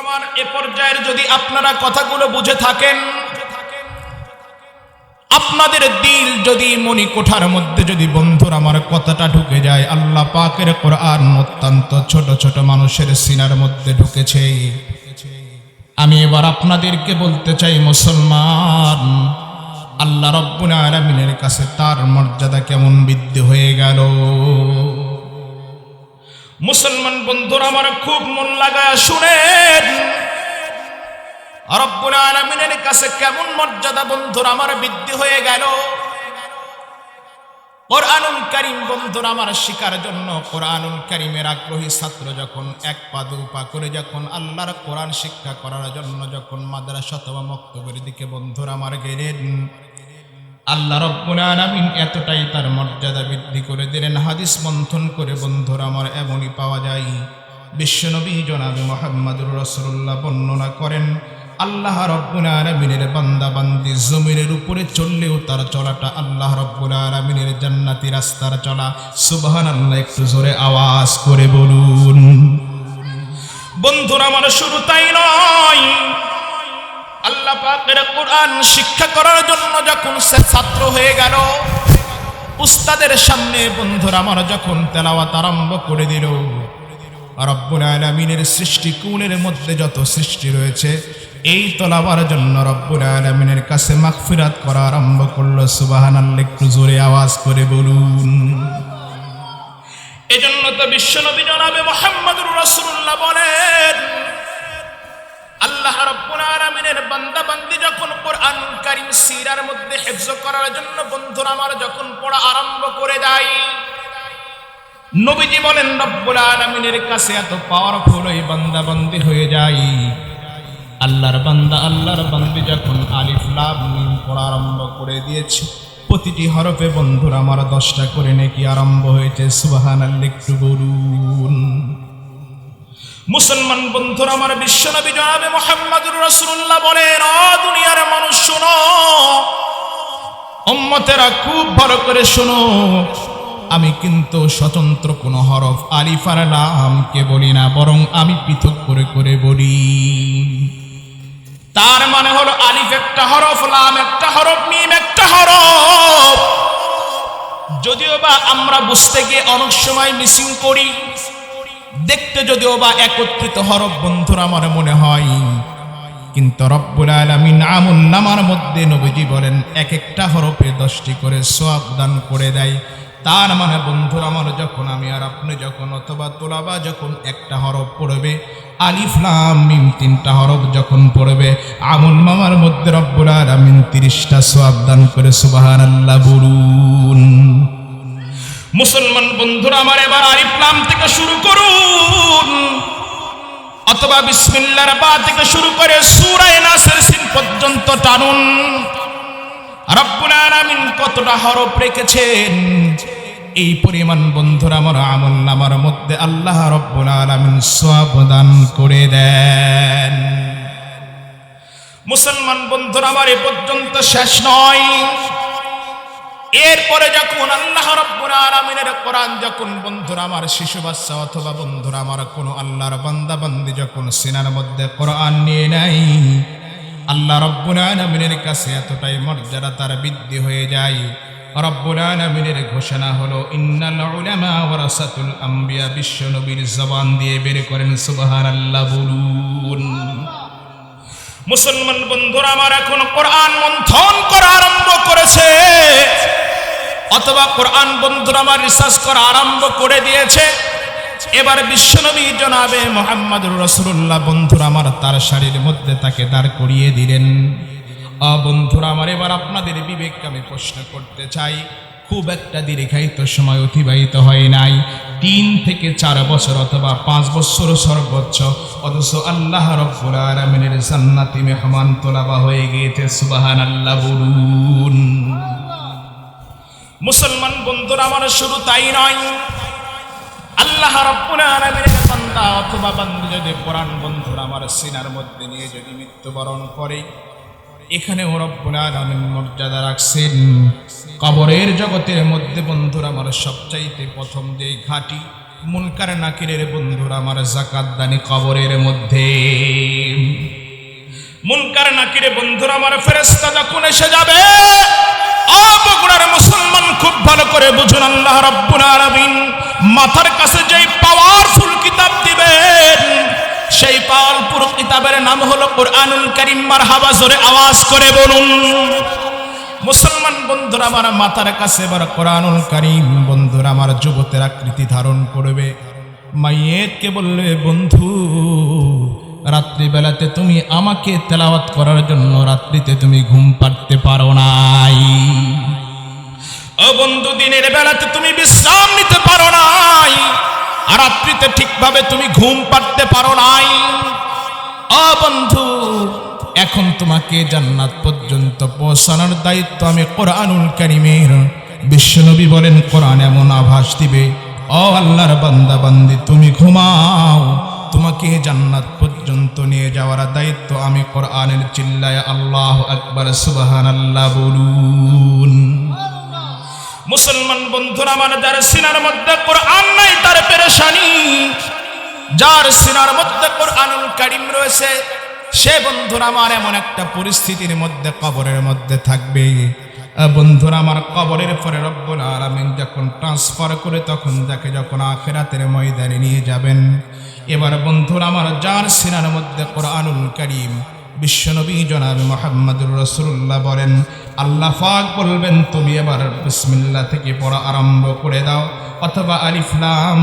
আমার এ পর্যায়ের যদি আপনারা কথাগুলো বুঝে থাকেন, আপনাদের দিল যদি মনি কোঠার মধ্যে যদি বন্ধুর আমার কথাটা ঢুকে যায়, আল্লাহ পাকের কোরআন অত্যন্ত ছোট ছোট মানুষের সিনার মধ্যে ঢুকেছে। আমি এবার আপনাদেরকে বলতে চাই, মুসলমান, আল্লাহ রব্বুল আলামিনের কাছে তার মর্যাদা কেমন বৃদ্ধি হয়ে গেল? মুসলমান বন্ধুরা, আমার খুব মন লাগায়, শুনেন। রব্বুল আলামিনের কাছে কেমন মর্যাদা বন্ধুরা, আমার বৃদ্ধি হয়ে গেল। কোরআনুল কারিম বন্ধুরা, আমার শিকার জন্য কোরআনুল কারিমের আগ্রহী ছাত্র যখন এক পা, দু পা করে যখন আল্লাহর কোরআন শিক্ষা করার জন্য যখন মাদ্রাসা অথবা মক্তবের দিকে বন্ধুরা, আমার গেলেন। আল্লাহ রব্বুল আলামিন এতটাই তার মর্যাদা বৃদ্ধি করে দিলেন। হাদিস মন্থন করে, বন্ধুরা, আমার এমনই পাওয়া যায়। বিশ্বনবী জনাবে মোহাম্মদুর রসুল্লাহ বর্ণনা করেন, আল্লাহ রব্বুল বান্দা বান্দি জমিনের উপরে চললেও তার চলাটা আল্লাহ রব্বুল আলামিনের জান্নাতি রাস্তার চলা। সুবহানাল্লাহ, একটু জোরে আওয়াজ করে বলুন। বন্ধুরা, আমার শুরু তাই নয়। আল্লাহ পাকের কোরআন শিক্ষা করার জন্য যখন সে ছাত্র হয়ে গেল, উস্তাদের সামনে বন্ধুরা আমার যখন তেলাওয়াত আরম্ভ করে দিল, রব্বুল আলামিনের সৃষ্টি কুনের মধ্যে যত সৃষ্টি রয়েছে, এই তলাবার জন্য রব্বুল আলামিনের কাছে মাগফিরাত করা আরম্ভ করল। সুবহানাল্লাহ, একটু জোরে আওয়াজ করে বলুন। এজন্য তো বিশ্বনবী জনাবে মোহাম্মদুর রাসূলুল্লাহ বলেন আমার যখন পড়া আরম্ভ করে কাছে এত হয়ে যায় আল্লাহর বান্দা, আল্লাহর বান্দি যখন আলিফ পড়া আরম্ভ করে দিয়েছে, প্রতিটি হরফে বন্ধুরা, আমার দশটা করে নাকি আরম্ভ হয়েছে একটু বলুন। মুসলমান বন্ধুরা আমার বিশ্বনবী জনাবে মোহাম্মদুর রাসূলুল্লাহ বলেন দুনিয়ার মানুষ, শোনো। উম্মতেরা খুব ভালো করে শোনো। আমি কিন্তু স্বতন্ত্র কোনো হরফ, আলিফ আর লামকে বলি না, বরং আমি পৃথক করে করে বলি। তার মানে হলো আলিফ একটা হরফ, লাম একটা হরফ, মিম একটা হরফ। যদিও বা আমরা বুঝতে গিয়ে অনেক সময় মিসিং করি দেখতে যদিও বা একত্রিত হরফ, বন্ধুর, আমার মনে হয়। কিন্তু রব্বুল আলামিন আমুল নামার মধ্যে নবীজি বলেন এক একটা হরফে দশটি করে সোয়াব দান করে দেয়। তার মানে বন্ধুর, আমার যখন আমি আর আপনি যখন অথবা তোলাবা যখন একটা হরফ পড়বে, আলিফ, লাম, মিম তিনটা হরফ যখন পড়বে আমুল মামার মধ্যে রব্বুল আলামিন তিরিশটা সোয়াব দান করে সুবহানাল্লাহ বলুন। মুসলমান বন্ধুরা, আমার এবার আরিফলাম থেকে শুরু করুন। অথবা বিসমিল্লার বা থেকে শুরু করে সুরায় নাসের সিন পর্যন্ত টানুন। রব্বুল আলামিন কতটা হরফ রেখেছেন? এই পরিমাণ বন্ধুরা, আমার আমল নামার মধ্যে আল্লাহ রব্বুল আলামিন সওয়াব দান করে দেন। মুসলমান বন্ধুরা, আমার এ পর্যন্ত শেষ নয়। এরপরে যখন আল্লাহ রব্বুল আলামিনের কোরআন যখন, বন্ধুরা আমার শিশু বাচ্চা অথবা বন্ধুরা আমার কোন আল্লাহর বান্দা বান্দি যখন সিনার মধ্যে কোরআন নিয়ে নাই আল্লাহ রব্বুল আলামিনের কাছে এতটাই মর্যাদা তার বৃদ্ধি হয়ে যায়। রব্বুল আলামিনের ঘোষণা হলো, ইন্নাল উলামা ওয়ারাসাতুল আম্বিয়া বিশ্ব নবীর জবান দিয়ে বের করেন, সুবহানাল্লাহ বলুন। মুসলমান বন্ধুরা আমার এখন কোরআন মন্থন করা আরম্ভ করেছে। অথবা কোরআন বন্ধুরা আমার রিসার্চ করা আরম্ভ করে দিয়েছে। এবার বিশ্বনবী জনাবে মোহাম্মদুর রসুল্লাহ বন্ধুরা আমার তার শাড়ির মধ্যে তাকে দাঁড় করিয়ে দিলেন। বন্ধুরা আমার, এবার আপনাদের বিবেককে আমি প্রশ্ন করতে চাই। খুব একটা দীর্ঘায়িত সময় অতিবাহিত হয় নাই। তিন থেকে চার বছর অথবা পাঁচ বছর সর্বোচ্চ। অথচ আল্লাহ রব্বুল আলমিনের জান্নাতি মেহমান হয়ে গিয়েছে সুবাহান আল্লাহ বলুন। মুসলমান বন্ধুরা, আমার শুরু তাই নয়। আল্লাহ রব্বুল আলামিনের বান্দা অথবা বান্দি যদি কোরআন বন্ধুরা আমার সিনার মধ্যে নিয়ে যদি মৃত্যুবরণ করে এখানেও রব্বুল আলামিন মর্যাদা রাখছেন। কবরের জগতের মধ্যে বন্ধুরা আমার সবচাইতে প্রথম যে ঘাটি, মুনকার নাকিরের বন্ধুরা আমার জাকাত দানি কবরের মধ্যে। মুনকার নাকিরে বন্ধুরা আমার ফেরেস্তা যখন এসে যাবে ও বগুড়ার মুসলমান খুব ভালো করে বুঝুন আল্লাহ রাব্বুল আলামিন, মাথার কাছে যেই পাওয়ারফুল কিতাব দিবেন, সেই পাওয়ারফুল কিতাবের নাম হলো কোরআনুল কারীম, মারহাবা, জোরে আওয়াজ করে বলুন। মুসলমান বন্ধুরা, আমার মাথার কাছে এবার কোরআনুল কারীম, বন্ধুরা, আমার যুবতের আকৃতি ধারণ করবে। মাইয়েতকে বললে বন্ধু রাত্রিবেলাতে তুমি আমাকে তেলাওয়াত করার জন্য রাত্রিতে তুমি ঘুম পাড়তে পারো নাই। ও বন্ধু, দিনের বেলাতে তুমি বিশ্রাম নিতে পারো নাই। আর রাত্রিতে ঠিকভাবে তুমি ঘুম পাড়তে পারো নাই। ও বন্ধু, এখন তোমাকে জান্নাত পর্যন্ত পৌঁছানোর দায়িত্ব আমি কোরআনুল কারিমের। বিশ্বনবী বলেন, কোরআন এমন আভাস দিবে, ও আল্লাহর বান্দা বান্দি তুমি ঘুমাও। তোমাকে জান্নাত পর্যন্ত নিয়ে যাওয়ার দায়িত্ব আমি কোরআনের চিল্লায় আল্লাহ আকবার সুবাহান আল্লাহ বলুন। মুসলমান বন্ধুরা আমার যার সিনার মধ্যে কোরআন নাই, তার পেরেশানি। যার সিনার মধ্যে কোরআনুল কারিম রয়েছে, সে বন্ধুরা আমার এমন একটা পরিস্থিতির মধ্যে, কবরের মধ্যে থাকবে। বন্ধুরা আমার কবরের পরে রব্বুল আলামিন যখন ট্রান্সফার করে, তখন তাকে যখন আখেরাতের ময়দানে নিয়ে যাবেন এবার বন্ধুরা আমার যার সিনার মধ্যে কোরআনুল কারিম, বিশ্বনবী জনাব মোহাম্মদুর রসুল্লাহ বলেন, আল্লাহ পাক বলবেন, তুমি এবার বিসমিল্লাহ থেকে পড়া আরম্ভ করে দাও, অথবা আলিফলাম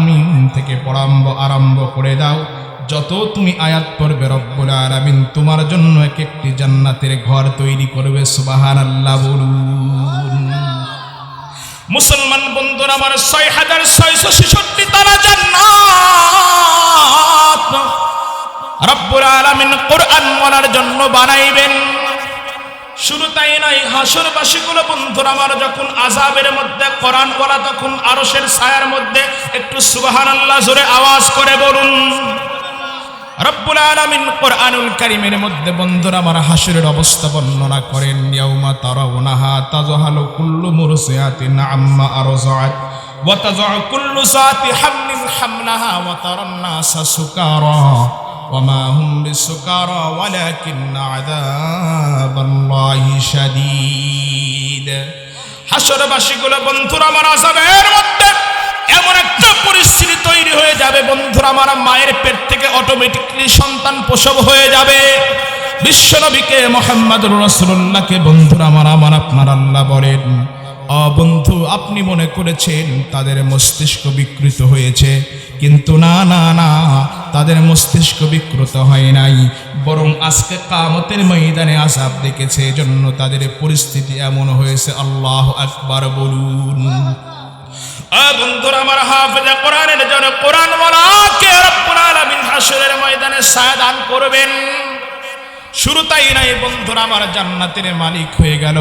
থেকে পড়াম্ব আরম্ভ করে দাও। যত তুমি আয়াত পড়বে রব্বুল আলামিন, তোমার জন্য এক একটি জান্নাতের ঘর তৈরি করবে সুবাহান আল্লাহ বলুন। মুসলমান বন্ধুরা আমার ছয় হাজার ছয়শো ছেষট্টি তারা জান্নাত। রব্বুল আলামিন কোরআন বলার জন্য বানাইবেন। শুধু তাই নয়, হাসরবাসীগুলো বন্ধুরা, আমার যখন আজাবের মধ্যে, কোরআন বলা তখন আরশের ছায়ার মধ্যে, একটু সুবহানাল্লাহ জোরে আওয়াজ করে বলুন। রব্বুল আলামিন কোরআনুল কারীমের মধ্যে বন্ধুরা, আমার হাসরের অবস্থা বর্ণনা করেন, ইয়াউমা তারাউনাহা তাজহালু কুল্লু মুরসিয়াতিন আম্মা আরজাত ওয়া তাযউ কুল্লু যাতি হামলিন হামলাহা ওয়া তারান নাসা সুকারা وما هم بسكارى ولكن عذاب الله شديد হাসরবাসীগুলো বন্ধুরা আমার আজাবের মধ্যে এমন একটা পরিস্থিতি তৈরি হয়ে যাবে বন্ধুরা আমার মায়ের পেট থেকে অটোমেটিকলি সন্তান প্রসব হয়ে যাবে বিশ্বনবীকে মোহাম্মদুর রসুল্লাহকে বন্ধুরা আমার আমার আপনার আল্লাহ বলেন অ বন্ধু, আপনি মনে করেছেন তাদের মস্তিষ্ক বিকৃত হয়েছে, কিন্তু না না না, তাদের মস্তিষ্ক বিকৃত হয় নাই। বরং আজকে কামতের ময়দানে আসাব দেখেছে, এজন্য তাদের পরিস্থিতি এমন হয়েছে, আল্লাহ আকবার বলুন। বন্ধুরা, আমার জন্য ময়দানে করবেন? শুরু তাই নাই বন্ধুরা, আমার জান্নাতের মালিক হয়ে গেল।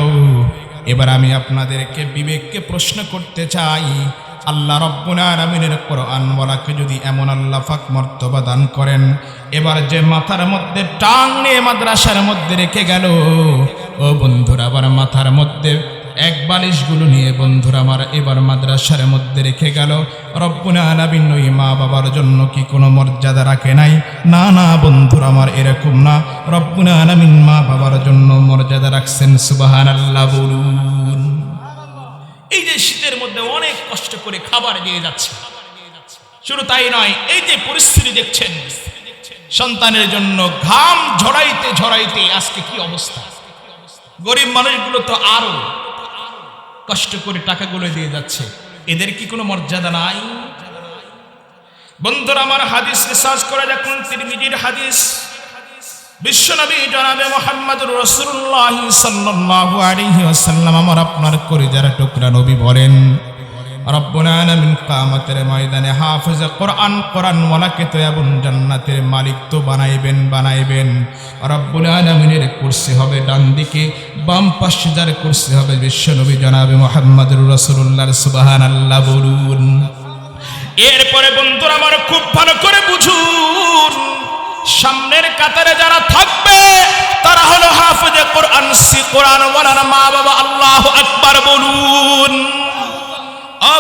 এবার আমি আপনাদেরকে বিবেককে প্রশ্ন করতে চাই। আল্লাহ রব্বুল আলামিনের কোরআন বলাকে যদি এমন আল্লাহ ফাক মর্তবা দান করেন, এবার যে মাথার মধ্যে টাং নিয়ে মাদ্রাসার মধ্যে রেখে গেল, ও বন্ধুরা, আবার মাথার মধ্যে এক বালিশগুলো নিয়ে বন্ধুরা আমার এবার মাদ্রাসার মধ্যে রেখে গেল। রব্বুনা আলামিন ওই মা বাবার জন্য কি কোনো মর্যাদা রাখে নাই? না না বন্ধুরা আমার এরকম না। রব্বুনা আলামিন মা বাবার জন্য মর্যাদা রাখছেন, সুবহানাল্লাহ বলুন। এই যে শীতের মধ্যে অনেক কষ্ট করে খাবার দিয়ে যাচ্ছে। শুধু তাই নয়, এই যে পরিস্থিতি দেখছেন, সন্তানের জন্য ঘাম ঝরাইতে ঝরাইতে আজকে কি অবস্থা? গরিব মানুষগুলো তো আরও কষ্ট করে টাকাগুলো দিয়ে যাচ্ছে। এদের কি কোনো মর্যাদা নাই? বন্ধুরা, আমার হাদিস রিসার্চ করে দেখুন, তিরমিজির হাদিস। বিশ্বনবী জনাবে মোহাম্মদুর রসুল্লাহ সাল্লাহ ওয়াসাল্লাম, আমার আপনার করে যারা টুকরা নবী বলেন এরপরে বন্ধুরা আমার খুব ভালো করে বুঝুন, সামনের কাতারে যারা থাকবে, তারা হলো হাফেজে কোরআন, সি কোরআন মা বাবা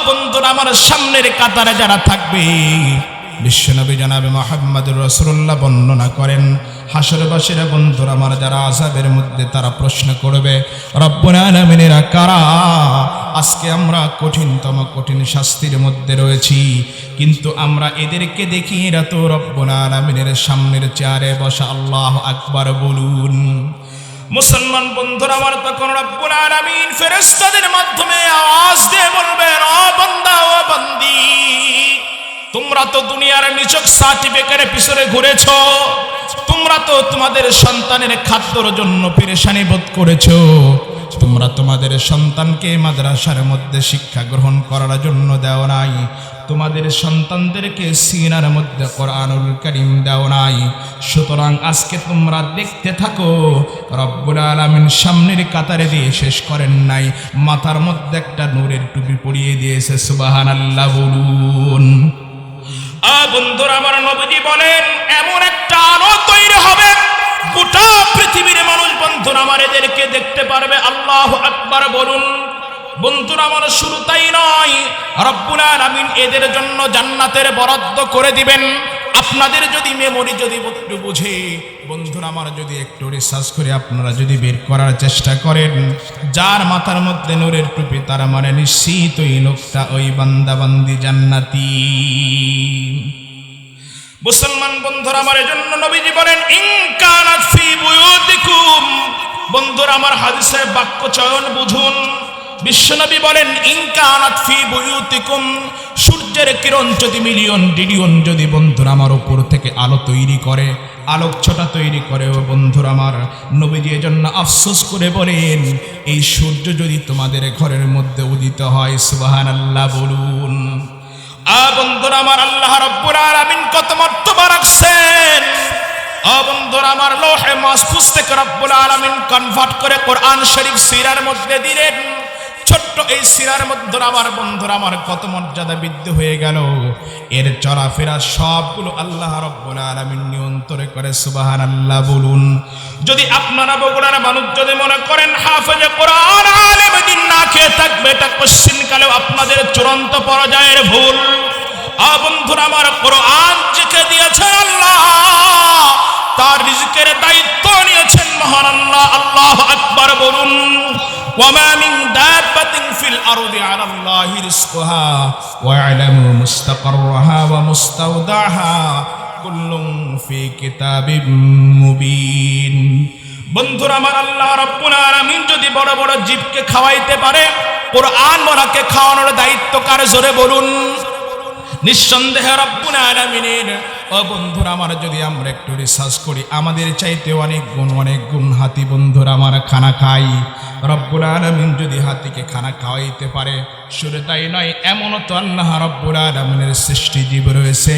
বন্ধুরা, আমার সামনের কাতারে যারা থাকবে, বিশ্বনবী জানাবে মোহাম্মদ রসুল্লাহ বর্ণনা করেন, হাসরবাসীরা বন্ধুরা, আমার যারা আজাবের মধ্যে তারা প্রশ্ন করবে, রব্বুল আলামিনেরা কারা? আজকে আমরা কঠিনতম, কঠিন শাস্তির মধ্যে রয়েছি, কিন্তু আমরা এদেরকে দেখি, এরা তো রব্বুল আলামিনের সামনের চেয়ারে বসা, আল্লাহ আকবার, বলুন। মুসলমান বন্ধুরা, আমার তখন রব্বুল আলামিন ফেরেশতাদের মাধ্যমে আওয়াজ দিয়ে বলবেন ও বান্দা, ও বান্দি, তোমরা তো দুনিয়ার নিচক সার্টিফিকেটের পিছনে ঘুরেছো, তোমরা তো তোমাদের সন্তানের খাদ্যর জন্য পেরেশানি বোধ করেছ তোমরা তোমাদের সন্তানকে মাদ্রাসার মধ্যে শিক্ষা গ্রহণ করার জন্য দেও নাই। তোমাদের সন্তানদেরকে সিনার মধ্যে কোরআনুল করিম দেও নাই। সুতরাং আজকে তোমরা দেখতে থাকো, রব্বুল আলামিন সামনের কাতারে দিয়ে শেষ করেন নাই। মাথার মধ্যে একটা নূরের টুপি পরিয়ে দিয়েছে সুবাহান আল্লাহ বলুন বন্ধুরা, আমার নবীজি বলেন, এমন একটা আলো তৈরি হবে গোটা পৃথিবীর মানুষ বন্ধুরা আমার এদেরকে দেখতে পারবে, আল্লাহ আকবার বলুন। বন্ধুরা আমার শুরু তাই নয়। রব্বুল আলামিন এদের জন্য জান্নাতের বরাদ্দ করে দিবেন। আপনাদের যদি মেমোরি যদি একটু বুঝে, বন্ধুরা আমার যদি একটু রিসার্চ করে আপনারা যদি বের করার চেষ্টা করেন, যার মাথার মধ্যে নূরের টুপি, তারা মানে নিশ্চিত ওই লোকটা ওই বান্দাবান্দি জান্নাতি। মুসলমান বন্ধুরা, আমার জন্য নবীজি বলেন ইনকানাত ফি বুয়ুতিকুম। বন্ধুরা, আমার হাদিসের বাক্য চয়ন বুঝুন। বিশ্বনবী বলেন ইনকানাত ফি বুয়ুতিকুম। সূর্যের কিরণ যদি মিলিয়ন, ডিলিয়ন যদি বন্ধুরা আমার উপর থেকে আলো তৈরি করে আলোক ছটা তৈরি করে, ও বন্ধুরা আমার নবীজি এজন্য আফসোস করে বলেন, এই সূর্য যদি তোমাদের ঘরের মধ্যে উদিত হয়, সুবহানাল্লাহ বলুন। আ বন্ধুরা আমার আল্লাহ রব্বুল আলামিন কত মর্তবা রাখছেন আমার লোহে মাহফুজ থেকে রব্বুল আলামিন কনভার্ট করে কোরআন শরীফ সিরার মধ্যে দিলেন। ছোট্ট এই সিরার মধ্যে আমার বন্ধুরা, আমার কত মর্যাদা বৃদ্ধি হয়ে গেল। এর চলাফেরা সবগুলো আল্লাহ রব্বুল আলামিন নিয়ন্ত্রণ করে, সুবহানাল্লাহ বলুন। যদি আপনারা বগুড়ার মানুষ যদি মনে করেন, হাফেজে কোরআন আলেম দিন না খেয়ে থাকবে, এটা কোশ্চিনকালেও আপনাদের চূড়ান্ত পর্যায়ের ভুল। বন্ধুরা, আমার কোরআন যেকে দিয়েছেন আল্লাহ তার রিজিকের দায়িত্ব নিয়েছেন মহান আল্লাহ আল্লাহ আকবার বলুন وما من دابة في الأرض على الله رزقها واعلموا مستقرها ومستودعها كل في كتاب مبين বন্ধুরা আমার আল্লাহ রব্বুল আলামিন যদি বড় বড় জীবকে খাওয়াইতে পারে কোরআন বলাকে খাওয়ানোর দায়িত্ব কার জোরে বলুন নিঃসন্দেহে রব্বুল আলামিনের ও বন্ধুরা, আমার যদি আমরা একটু রিসার্চ করি, আমাদের চাইতে অনেক গুণ অনেক গুণ হাতি বন্ধুরা আমার খানা খাই। রব্বুল আলামিন যদি হাতিকে খানা খাওয়াইতে পারে, শুধু তাই নয়, এমনও তো আল্লাহ রব্বুল আলামিনের সৃষ্টি জীব রয়েছে।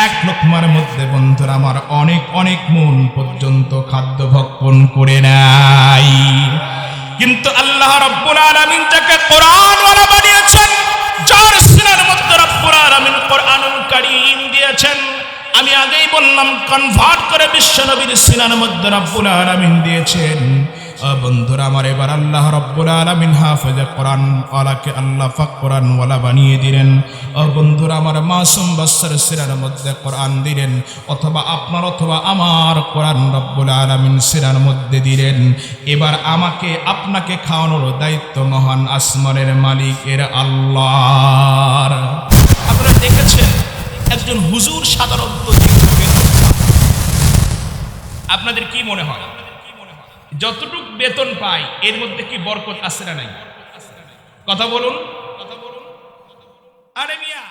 এক লোকমার মধ্যে বন্ধুরা আমার অনেক অনেক মন পর্যন্ত খাদ্য ভক্ষণ করে নাই কিন্তু আল্লাহ রব্বুল আলামিন যাকে কোরআন বানিয়েছেন, যার সিনার মধ্যে রব্বুল আলামিন কোরআনুল কারীম দিয়েছেন আমি আগেই বললাম কনভার্ট করে বিশ্বনবীর সিনার মধ্যে রব্বুল আলামিন দিয়েছেন। বন্ধুরা, আমার এবার আল্লাহ রব্বুল আলামিন হাফেজে কোরআন ওয়ালাকে আল্লাহ পাক কোরআন ওয়ালা বানিয়ে দিলেন। ও বন্ধুরা, আমার মাসুম বাচ্চার সিনার মধ্যে কোরআন দিলেন, অথবা আপনার অথবা আমার কোরআন রব্বুল আলামিন সিনার মধ্যে দিলেন। এবার আমাকে, আপনাকে খাওয়ানোর দায়িত্ব মহান আসমানের মালিক এর আল্লাহর। আপনারা দেখেছেন একজন হুজুর সাধারণত আপনাদের কি মনে হয়? যতটুক বেতন পাই, এর মধ্যে কি বরকত আছে না নাই? কথা বলুন কথা বলুন। আরে মিয়া